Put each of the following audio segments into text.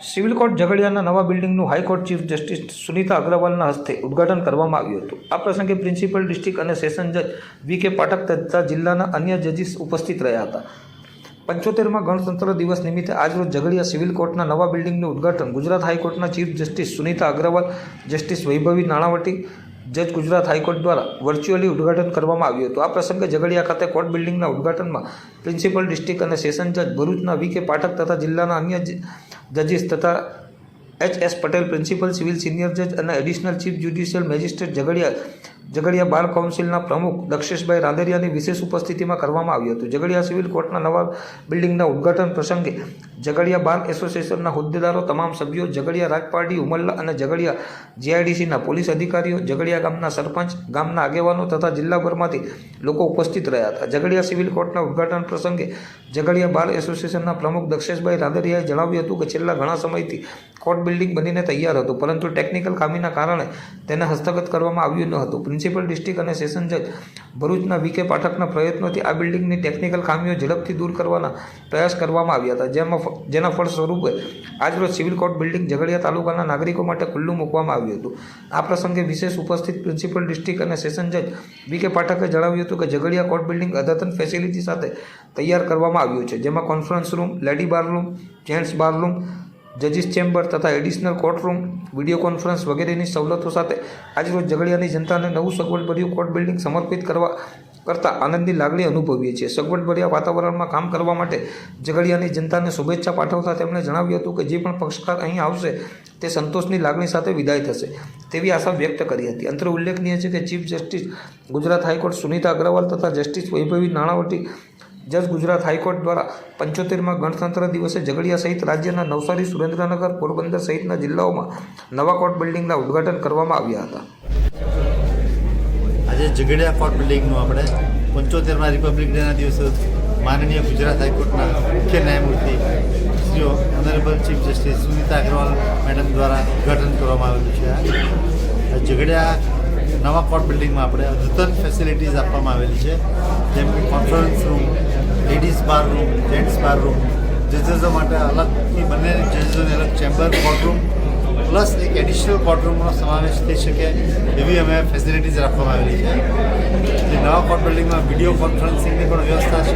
Civil court ઝઘડિયાના નવા બિલ્ડિંગનું high court chief justice Sunita અગ્રવાલના હસ્તે ઉદ્ઘાટન કરવામાં આવ્યું હતું. આ પ્રસંગે પ્રિન્સિપલ ડિસ્ટ્રિક્ટ અને સેશન જજ વી કે પાઠક તથા જિલ્લાના અન્ય જજીસ ઉપસ્થિત રહ્યા હતા. પંચોતેરમાં ગણતંત્ર દિવસ નિમિત્તે આજરોજ ઝઘડિયા સિવિલ કોર્ટના નવા બિલ્ડિંગનું ઉદ્ઘાટન ગુજરાત હાઈકોર્ટના chief justice Sunita Agrawal, justice Vaibhavi Nanavati જજ ગુજરાત હાઈકોર્ટ દ્વારા વર્ચ્યુઅલી ઉદઘાટન કરવામાં આવ્યું હતું. આ પ્રસંગે ઝઘડિયા ખાતે કોર્ટ બિલ્ડિંગના ઉદઘાટનમાં પ્રિન્સિપલ ડિસ્ટ્રિક્ટ અને સેશન જજ ભરૂચના વી કે પાઠક તથા જિલ્લાના અન્ય જજીસ તથા H S Patel, principal, civil senior જજ અને additional chief judicial magistrate Jhagadia Jhagadia bar કાઉન્સિલના પ્રમુખ દક્ષેશભાઈ રાંદેરિયાની વિશેષ ઉપસ્થિતિમાં કરવામાં આવ્યું હતું. ઝઘડિયા સિવિલ કોર્ટના નવા બિલ્ડિંગના ઉદ્ઘાટન પ્રસંગે ઝઘડિયા બાર એસોસિએશનના હોદ્દેદારો, તમામ સભ્યો ઝઘડિયા રાજપારડી ઉમરલા અને ઝઘડિયા જીઆઈડીસીના પોલીસ અધિકારીઓ ઝઘડિયા ગામના સરપંચ, ગામના આગેવાનો તથા જિલ્લાભરમાંથી લોકો ઉપસ્થિત રહ્યા હતા. ઝઘડિયા સિવિલ કોર્ટના ઉદ્ઘાટન પ્રસંગે ઝઘડિયા બાર એસોસિએશનના પ્રમુખ દક્ષેશભાઈ રાદરિયાએ જણાવ્યું હતું કે છેલ્લા ઘણા સમયથી કોર્ટ બિલ્ડિંગ બનીને તૈયાર હતું, પરંતુ ટેકનિકલ ખામીના કારણે તેને હસ્તગત કરવામાં આવ્યું ન હતું. પ્રિન્સિપલ ડિસ્ટ્રિક્ટ અને સેશન જજ ભરૂચના વિકે પાઠકના પ્રયત્નોથી આ બિલ્ડિંગની ટેકનિકલ ખામીઓ ઝડપથી દૂર કરવાના પ્રયાસ કરવામાં આવ્યા હતા, જેમાં જેના ફળ સ્વરૂપે આજરોજ સિવિલ કોર્ટ બિલ્ડિંગ ઝઘડિયા તાલુકાના નાગરિકો માટે ખુલ્લું મૂકવામાં આવ્યું હતું. આ પ્રસંગે વિશેષ ઉપસ્થિત પ્રિન્સિપલ ડિસ્ટ્રિક્ટ અને સેશન જજ વી કે પાઠકે જણાવ્યું હતું કે ઝઘડિયા કોર્ટ બિલ્ડિંગ અદ્યતન ફેસિલિટી સાથે તૈયાર કરવામાં આવ્યું છે, જેમાં conference room, lady bar room gents bar room જજીસ chamber તથા additional court room video conference વગેરેની સવલતો સાથે આજરોજ ઝઘડિયાની જનતાને નવું સગવડભર્યું કોર્ટ બિલ્ડિંગ સમર્પિત કરવા કરતાં આનંદની લાગણી અનુભવીએ છીએ. સગવડભર્યા વાતાવરણમાં કામ કરવા માટે ઝઘડિયાની જનતાને શુભેચ્છા પાઠવતા તેમણે જણાવ્યું હતું કે જે પણ પક્ષકાર અહીં આવશે તે સંતોષની લાગણી સાથે વિદાય થશે તેવી આશા વ્યક્ત કરી હતી. અંતર ઉલ્લેખનીય છે કે chief justice Gujarat high court Sunita Agrawal તથા જસ્ટિસ વૈભવી નાણાવટી જજ ગુજરાત હાઈકોર્ટ દ્વારા પંચોતેરમાં ગણતંત્ર દિવસે ઝઘડિયા સહિત રાજ્યના નવસારી, સુરેન્દ્રનગર, પોરબંદર સહિતના જિલ્લાઓમાં નવા કોર્ટ બિલ્ડિંગના ઉદ્ઘાટન કરવામાં આવ્યા હતા. આજે ઝઘડિયા કોર્ટ બિલ્ડિંગનું આપણે પંચોતેરમાં રિપબ્લિક ડેના દિવસે માનનીય ગુજરાત હાઈકોર્ટના મુખ્ય ન્યાયમૂર્તિ શ્રીઓ honourable chief justice Sunita Agrawal madam દ્વારા ઉદ્ઘાટન કરવામાં આવેલું છે. આ ઝઘડિયા નવા કોર્ટ બિલ્ડિંગમાં આપણે અદ્યતન ફેસિલિટીઝ આપવામાં આવેલી છે, જેમ કે conference room ladies bar room gents bar room જજેસો માટે અલગથી બંને જજીસોને અલગ ચેમ્બર કોર્ટરૂમ પ્લસ એક એડિશનલ કોર્ટરૂમનો સમાવેશ થઈ શકે એવી અમે ફેસિલિટીઝ રાખવામાં આવેલી છે. જે નવા કોર્ટ બિલ્ડિંગમાં વીડિયો કોન્ફરન્સિંગની પણ વ્યવસ્થા છે.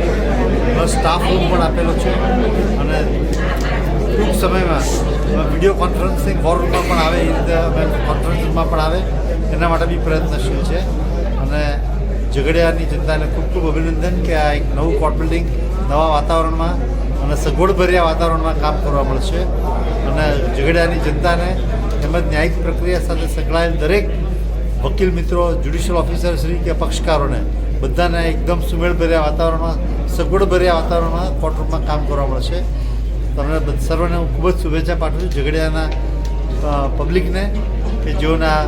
પ્લસ સ્ટાફ રૂમ પણ આપેલો છે. અને ટૂંક સમયમાં વીડિયો કોન્ફરન્સિંગ રૂમમાં પણ આવે, એ રીતે અમે કોન્ફરન્સ રૂમમાં પણ આવે. એના માટે બી પ્રયત્નશીલ છે. અને ઝઘડિયાની જનતાને ખૂબ ખૂબ અભિનંદન કે આ એક નવું કોર્ટ બિલ્ડિંગ નવા વાતાવરણમાં અને સગવડભર્યા વાતાવરણમાં કામ કરવા મળશે. અને ઝઘડિયાની જનતાને તેમજ ન્યાયિક પ્રક્રિયા સાથે સંકળાયેલ દરેક વકીલ મિત્રો જ્યુડિશિયલ ઓફિસર શ્રી કે પક્ષકારોને બધાને એકદમ સુમેળભર્યા વાતાવરણમાં, સગવડભર્યા વાતાવરણમાં કોર્ટરૂમમાં કામ કરવા મળશે. તમને સર્વને હું ખૂબ જ શુભેચ્છા પાઠવું છું ઝઘડિયાના પબ્લિકને કે જેઓને આ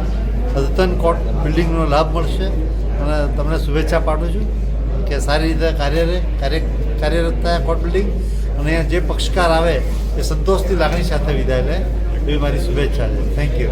અદ્યતન કોર્ટ બિલ્ડિંગનો લાભ મળશે. અને તમને શુભેચ્છા પાઠવું છું કે સારી રીતે કાર્યરે, કાર્ય, કાર્યરત થયા કોર્ટ બિલ્ડિંગ. અને જે પક્ષકાર આવે એ સંતોષની લાગણી સાથે વિદાય લે. એવી મારી શુભેચ્છા છે. Thank you